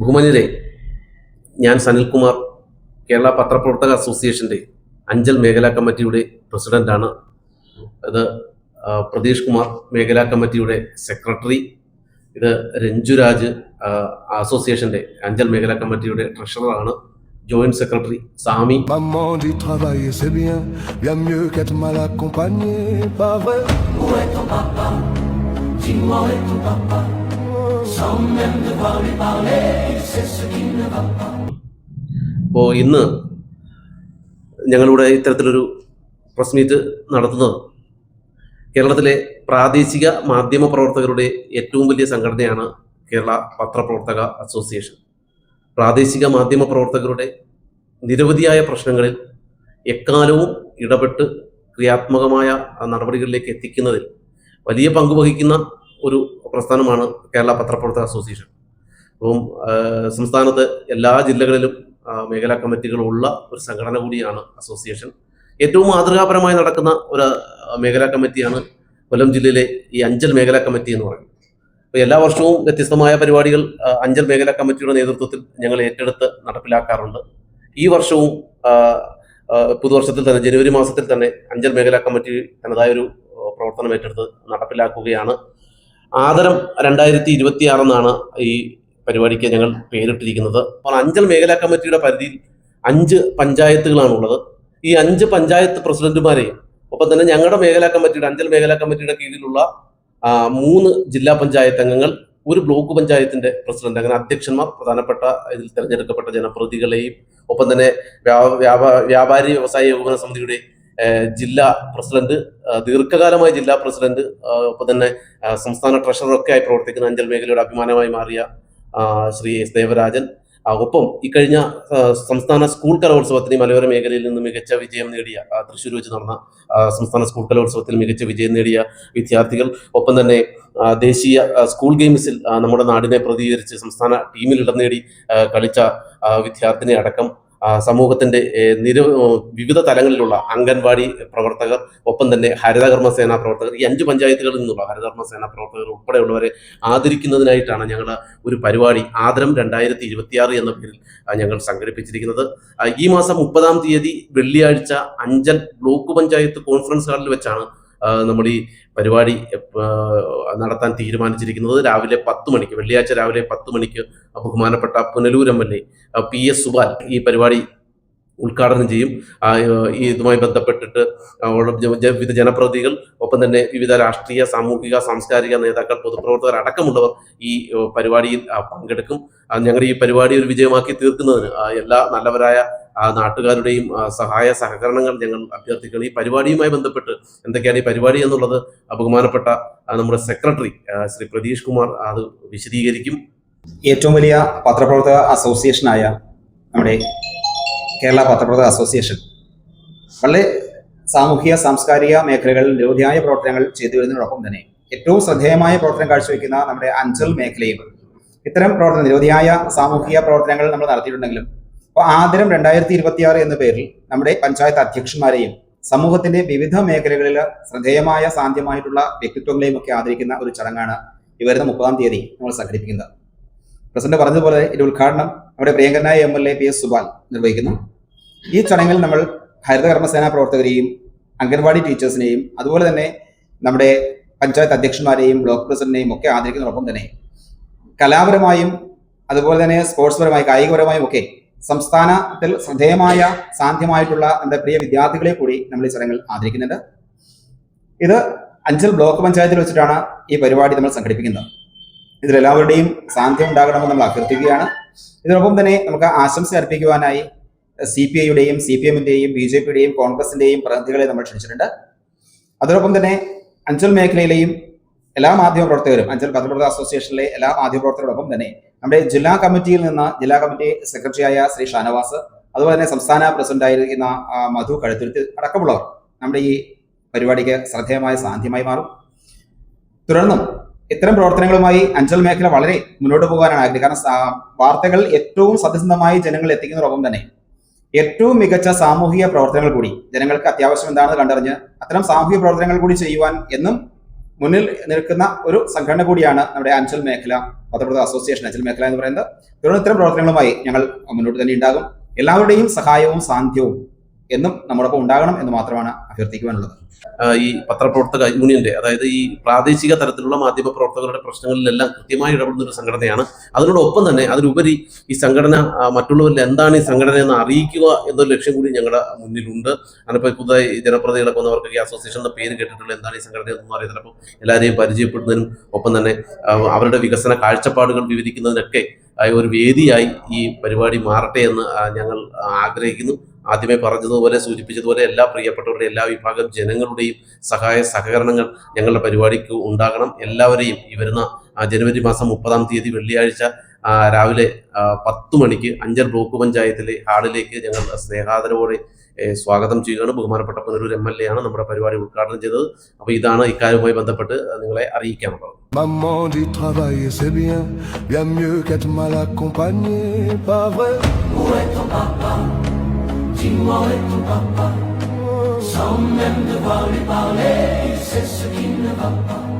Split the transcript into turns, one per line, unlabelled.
ബഹുമാന്യരെ ഞാൻ സനിൽകുമാർ കേരള പത്രപ്രവർത്തക അസോസിയേഷന്റെ അഞ്ചൽ മേഖലാ കമ്മിറ്റിയുടെ പ്രസിഡന്റാണ് ഇത് പ്രതീഷ് കുമാർ മേഖലാ കമ്മിറ്റിയുടെ സെക്രട്ടറി. ഇത് രഞ്ജുരാജ് അസോസിയേഷന്റെ അഞ്ചൽ മേഖലാ കമ്മിറ്റിയുടെ ട്രഷററാണ്. Joint secretary Sami.
Dis-moi ton papa?
അപ്പോൾ ഇന്ന് ഞങ്ങളിവിടെ ഇത്തരത്തിലൊരു പ്രസ് മീറ്റ് നടത്തുന്നത് കേരളത്തിലെ പ്രാദേശിക മാധ്യമ പ്രവർത്തകരുടെ ഏറ്റവും വലിയ സംഘടനയാണ് കേരള പത്രപ്രവർത്തക അസോസിയേഷൻ. പ്രാദേശിക മാധ്യമ പ്രവർത്തകരുടെ നിരവധിയായ പ്രശ്നങ്ങളിൽ എക്കാലവും ഇടപെട്ട് ക്രിയാത്മകമായ നടപടികളിലേക്ക് എത്തിക്കുന്നതിൽ വലിയ പങ്ക് വഹിക്കുന്ന ഒരു പ്രസ്ഥാനമാണ് കേരള പത്രപ്രവർത്തക അസോസിയേഷൻ. അപ്പം സംസ്ഥാനത്ത് എല്ലാ ജില്ലകളിലും മേഖലാ കമ്മിറ്റികളുള്ള ഒരു സംഘടന കൂടിയാണ് അസോസിയേഷൻ. ഏറ്റവും മാതൃകാപരമായി നടക്കുന്ന ഒരു മേഖലാ കമ്മിറ്റിയാണ് കൊല്ലം ജില്ലയിലെ ഈ അഞ്ചൽ മേഖലാ കമ്മിറ്റി എന്ന് പറയുന്നത്. അപ്പോൾ എല്ലാ വർഷവും വ്യത്യസ്തമായ പരിപാടികൾ അഞ്ചൽ മേഖലാ കമ്മിറ്റിയുടെ നേതൃത്വത്തിൽ ഞങ്ങൾ ഏറ്റെടുത്ത് നടപ്പിലാക്കാറുണ്ട്. ഈ വർഷവും പുതുവർഷത്തിൽ തന്നെ ജനുവരി മാസത്തിൽ തന്നെ അഞ്ചൽ മേഖലാ കമ്മിറ്റി തനതായൊരു പ്രവർത്തനം ഏറ്റെടുത്ത് നടപ്പിലാക്കുകയാണ്. ആദരം രണ്ടായിരത്തി ഇരുപത്തി ആറെന്നാണ് ഈ പരിപാടിക്ക് ഞങ്ങൾ പേരിട്ടിരിക്കുന്നത്. അപ്പോൾ അഞ്ചൽ മേഖലാ കമ്മിറ്റിയുടെ പരിധിയിൽ അഞ്ച് പഞ്ചായത്തുകളാണുള്ളത്. ഈ അഞ്ച് പഞ്ചായത്ത് പ്രസിഡന്റുമാരെയും ഒപ്പം തന്നെ ഞങ്ങളുടെ മേഖലാ കമ്മിറ്റിയുടെ അഞ്ചൽ മേഖലാ കമ്മിറ്റിയുടെ കീഴിലുള്ള മൂന്ന് ജില്ലാ പഞ്ചായത്ത് അംഗങ്ങൾ ഒരു ബ്ലോക്ക് പഞ്ചായത്തിന്റെ പ്രസിഡന്റ് അങ്ങനെ അധ്യക്ഷന്മാർ പ്രധാനപ്പെട്ട ഇതിൽ തിരഞ്ഞെടുക്കപ്പെട്ട ജനപ്രതിനിധികളെയും ഒപ്പം തന്നെ വ്യാ- വ്യാപാ- വ്യാപാരി വ്യവസായ ഏകോപന സമിതിയുടെ ജില്ലാ പ്രസിഡന്റ് ദീർഘകാലമായി ജില്ലാ പ്രസിഡന്റ് ഒപ്പം തന്നെ സംസ്ഥാന ട്രഷറർ ഒക്കെ ആയി പ്രവർത്തിക്കുന്ന അഞ്ചൽ മേഖലയുടെ അഭിമാനമായി മാറിയ ശ്രീ എസ് ദേവരാജൻ. ഒപ്പം ഇക്കഴിഞ്ഞ സംസ്ഥാന സ്കൂൾ കലോത്സവത്തിന് മലയോര മേഖലയിൽ നിന്ന് മികച്ച വിജയം നേടിയ തൃശ്ശൂർ വെച്ച് നടന്ന സംസ്ഥാന സ്കൂൾ കലോത്സവത്തിൽ മികച്ച വിജയം നേടിയ വിദ്യാർത്ഥികൾ ഒപ്പം തന്നെ ദേശീയ സ്കൂൾ ഗെയിംസിൽ നമ്മുടെ നാടിനെ പ്രതികരിച്ച് സംസ്ഥാന ടീമിൽ ഇടം നേടി കളിച്ച വിദ്യാർത്ഥിനി അടക്കം സമൂഹത്തിന്റെ നിര വിവിധ തലങ്ങളിലുള്ള അംഗൻവാടി പ്രവർത്തകർ ഒപ്പം തന്നെ ഹരിതകർമ്മ സേനാ പ്രവർത്തകർ ഈ അഞ്ച് പഞ്ചായത്തുകളിൽ നിന്നുള്ള ഹരിതകർമ്മ സേനാ പ്രവർത്തകർ ഉൾപ്പെടെയുള്ളവരെ ആദരിക്കുന്നതിനായിട്ടാണ് ഞങ്ങൾ ഒരു പരിപാടി ആദരം രണ്ടായിരത്തി ഇരുപത്തിയാറ് എന്ന പേരിൽ ഞങ്ങൾ സംഘടിപ്പിച്ചിരിക്കുന്നത്. ഈ മാസം മുപ്പതാം തീയതി വെള്ളിയാഴ്ച അഞ്ചൽ ബ്ലോക്ക് പഞ്ചായത്ത് കോൺഫറൻസ് ഹാളിൽ വെച്ചാണ് ആ, നമ്മൾ ഈ പരിപാടി നടത്താൻ തീരുമാനിച്ചിരിക്കുന്നത് രാവിലെ പത്ത് മണിക്ക് വെള്ളിയാഴ്ച രാവിലെ പത്ത് മണിക്ക് ബഹുമാനപ്പെട്ട Punalur M L A P S Subal ഈ പരിപാടി ഉദ്ഘാടനം ചെയ്യും. ഇതുമായി ബന്ധപ്പെട്ടിട്ട് വിവിധ ജനപ്രതിനിധികൾ ഒപ്പം തന്നെ വിവിധ രാഷ്ട്രീയ സാമൂഹിക സാംസ്കാരിക നേതാക്കൾ പൊതുപ്രവർത്തകർ അടക്കമുള്ളവർ ഈ പരിപാടിയിൽ പങ്കെടുക്കും. ഞങ്ങളുടെ ഈ പരിപാടി ഒരു വിജയമാക്കി തീർക്കുന്നതിന് എല്ലാ നല്ലവരായ നാട്ടുകാരുടെയും സഹായ സഹകരണങ്ങൾ ഞങ്ങൾ അഭ്യർത്ഥിക്കണം ഈ പരിപാടിയുമായി ബന്ധപ്പെട്ട് എന്തൊക്കെയാണ് ഈ പരിപാടി എന്നുള്ളത് ബഹുമാനപ്പെട്ട നമ്മുടെ സെക്രട്ടറി ശ്രീ പ്രതീഷ് കുമാർ അത് വിശദീകരിക്കും.
ഏറ്റവും വലിയ പത്രപ്രവർത്തക അസോസിയേഷനായ നമ്മുടെ കേരള പത്രപ്രവർത്തക അസോസിയേഷൻ. വളരെ സാമൂഹിക സാംസ്കാരിക മേഖലകളിൽ നിരവധിയായ പ്രവർത്തനങ്ങൾ ചെയ്തു വരുന്നതിനോടൊപ്പം തന്നെ ഏറ്റവും ശ്രദ്ധേയമായ പ്രവർത്തനം കാഴ്ചവെക്കുന്ന നമ്മുടെ അഞ്ചൽ മേഖലയും ഇത്തരം പ്രവർത്തനം നിരവധിയായ സാമൂഹിക പ്രവർത്തനങ്ങൾ നമ്മൾ നടത്തിയിട്ടുണ്ടെങ്കിലും അപ്പോൾ ആദരം രണ്ടായിരത്തി ഇരുപത്തിയാറ് എന്ന പേരിൽ നമ്മുടെ പഞ്ചായത്ത് അധ്യക്ഷന്മാരെയും സമൂഹത്തിന്റെ വിവിധ മേഖലകളിൽ ശ്രദ്ധേയമായ സാധ്യമായിട്ടുള്ള വ്യക്തിത്വങ്ങളെയും ഒക്കെ ആദരിക്കുന്ന ഒരു ചടങ്ങാണ് വരുന്ന മുപ്പതാം തീയതി നമ്മൾ സംഘടിപ്പിക്കുന്നത്. പ്രസിഡന്റ് പറഞ്ഞതുപോലെ ഇതിന്റെ ഉദ്ഘാടനം നമ്മുടെ പ്രിയങ്കരനായ M L A P S Subal നിർവഹിക്കുന്നു. ഈ ചടങ്ങിൽ നമ്മൾ ഹരിതകർമ്മസേനാ പ്രവർത്തകരെയും അംഗൻവാടി ടീച്ചേഴ്സിനെയും അതുപോലെ തന്നെ നമ്മുടെ പഞ്ചായത്ത് അധ്യക്ഷന്മാരെയും ബ്ലോക്ക് പ്രസിഡന്റിനെയും ഒക്കെ ആദരിക്കുന്നതോടൊപ്പം തന്നെ കലാപരമായും അതുപോലെ തന്നെ സ്പോർട്സ് പരമായും കായികപരമായും ഒക്കെ സംസ്ഥാനത്തിൽ ശ്രദ്ധേയമായ സാധ്യമായിട്ടുള്ള നമ്മുടെ പ്രിയ വിദ്യാർത്ഥികളെ കൂടി നമ്മൾ ഈ ചടങ്ങിൽ ആദരിക്കുന്നുണ്ട്. ഇത് അഞ്ചൽ ബ്ലോക്ക് പഞ്ചായത്തിൽ വെച്ചിട്ടാണ് ഈ പരിപാടി നമ്മൾ സംഘടിപ്പിക്കുന്നത്. ഇതിലെല്ലാവരുടെയും സാന്നിധ്യം ഉണ്ടാകണമെന്ന് നമ്മൾ അഭ്യർത്ഥിക്കുകയാണ്. ഇതിനൊപ്പം തന്നെ നമുക്ക് ആശംസ അർപ്പിക്കുവാനായി സി പി ഐയുടെയും സി പി എമ്മിന്റെയും ബി ജെ പിയുടെയും കോൺഗ്രസിന്റെയും പ്രതിനിധികളെ നമ്മൾ ക്ഷണിച്ചിട്ടുണ്ട്. അതോടൊപ്പം തന്നെ അഞ്ചൽ മേഖലയിലെയും എല്ലാ മാധ്യമ പ്രവർത്തകരും അഞ്ചൽ പത്രപ്രവർത്തക അസോസിയേഷനിലെ എല്ലാ മാധ്യമ പ്രവർത്തകരോടൊപ്പം തന്നെ നമ്മുടെ ജില്ലാ കമ്മിറ്റിയിൽ നിന്ന് ജില്ലാ കമ്മിറ്റി സെക്രട്ടറിയായ ശ്രീ ഷാനവാസ് അതുപോലെ തന്നെ സംസ്ഥാന പ്രസിഡന്റ് ആയിരിക്കുന്ന മധു കഴുത്തുരുത്തി അടക്കമുള്ളവർ നമ്മുടെ ഈ പരിപാടിക്ക് ശ്രദ്ധേയമായ സാധ്യമായി മാറും. തുടർന്നും ഇത്തരം പ്രവർത്തനങ്ങളുമായി അഞ്ചൽ മേഖല വളരെ മുന്നോട്ട് പോകാനാണ് ആഗ്രഹം. കാരണം വാർത്തകൾ ഏറ്റവും സത്യസന്ധമായി ജനങ്ങളിൽ എത്തിക്കുന്നതോടൊപ്പം തന്നെ. ഏറ്റവും മികച്ച സാമൂഹിക പ്രവർത്തനങ്ങൾ കൂടി ജനങ്ങൾക്ക് അത്യാവശ്യം എന്താണെന്ന് കണ്ടറിഞ്ഞ് അത്തരം സാമൂഹിക പ്രവർത്തനങ്ങൾ കൂടി ചെയ്യുവാൻ എന്നും മുന്നിൽ നിൽക്കുന്ന ഒരു സംഘടന കൂടിയാണ് നമ്മുടെ അഞ്ചൽ മേഖല പത്രപ്രവർത്തക അസോസിയേഷൻ അഞ്ചൽ മേഖല എന്ന് പറയുന്നത്. തുടർന്ന് ഇത്തരം പ്രവർത്തനങ്ങളുമായി ഞങ്ങൾ മുന്നോട്ട് തന്നെ ഉണ്ടാകും. എല്ലാവരുടെയും സഹായവും സാന്ധ്യവും എന്നും നമ്മോടൊപ്പം ഉണ്ടാകണം എന്ന് മാത്രമാണ് അഭ്യർത്ഥിക്കുവാനുള്ളത്.
ഈ പത്രപ്രവർത്തക യൂണിയന്റെ അതായത് ഈ പ്രാദേശിക തലത്തിലുള്ള മാധ്യമ പ്രവർത്തകരുടെ പ്രശ്നങ്ങളിലെല്ലാം കൃത്യമായി ഇടപെടുന്ന ഒരു സംഘടനയാണ്. അതിനോടൊപ്പം തന്നെ അതിലുപരി ഈ സംഘടന മറ്റുള്ളവരിൽ എന്താണ് ഈ സംഘടന എന്ന് അറിയിക്കുക എന്നൊരു ലക്ഷ്യം കൂടി ഞങ്ങളുടെ മുന്നിലുണ്ട്. അതിനിപ്പോൾ പുതുതായി ജനപ്രതികളൊക്കെ വന്നവർക്ക് ഈ അസോസിയേഷന്റെ പേര് കേട്ടിട്ടുള്ള എന്താണ് ഈ സംഘടന എന്ന് അറിയത്തില്ല അപ്പം എല്ലാവരെയും പരിചയപ്പെടുന്നതിനും ഒപ്പം തന്നെ അവരുടെ വികസന കാഴ്ചപ്പാടുകൾ വിവരിക്കുന്നതിനൊക്കെ ഒരു വേദിയായി ഈ പരിപാടി മാറട്ടെ എന്ന് ഞങ്ങൾ ആഗ്രഹിക്കുന്നു. ആദ്യമേ പറഞ്ഞതുപോലെ സൂചിപ്പിച്ചതുപോലെ എല്ലാ പ്രിയപ്പെട്ടവരുടെ എല്ലാ വിഭാഗം ജനങ്ങളുടെയും സഹായ സഹകരണങ്ങൾ ഞങ്ങളുടെ പരിപാടിക്ക് ഉണ്ടാകണം. എല്ലാവരെയും ഈ വരുന്ന ജനുവരി മാസം മുപ്പതാം തീയതി വെള്ളിയാഴ്ച രാവിലെ പത്ത് മണിക്ക് അഞ്ചൽ ബ്ലോക്ക് പഞ്ചായത്തിലെ ഹാളിലേക്ക് ഞങ്ങൾ സ്നേഹാദരവോടെ സ്വാഗതം ചെയ്യുകയാണ്. ബഹുമാനപ്പെട്ട പുനരൂർ എം എൽ എ ആണ് നമ്മുടെ പരിപാടി ഉദ്ഘാടനം ചെയ്തത്. അപ്പോൾ ഇതാണ് ഇക്കാര്യവുമായി ബന്ധപ്പെട്ട് നിങ്ങളെ അറിയിക്കാനുള്ളത്.
Maman dit travailler c'est bien, bien mieux qu'être mal accompagné, pas vrai.
Où est ton papa? Dis-moi est ton papa Sans même devoir lui parler, sait ce qui ne va pas.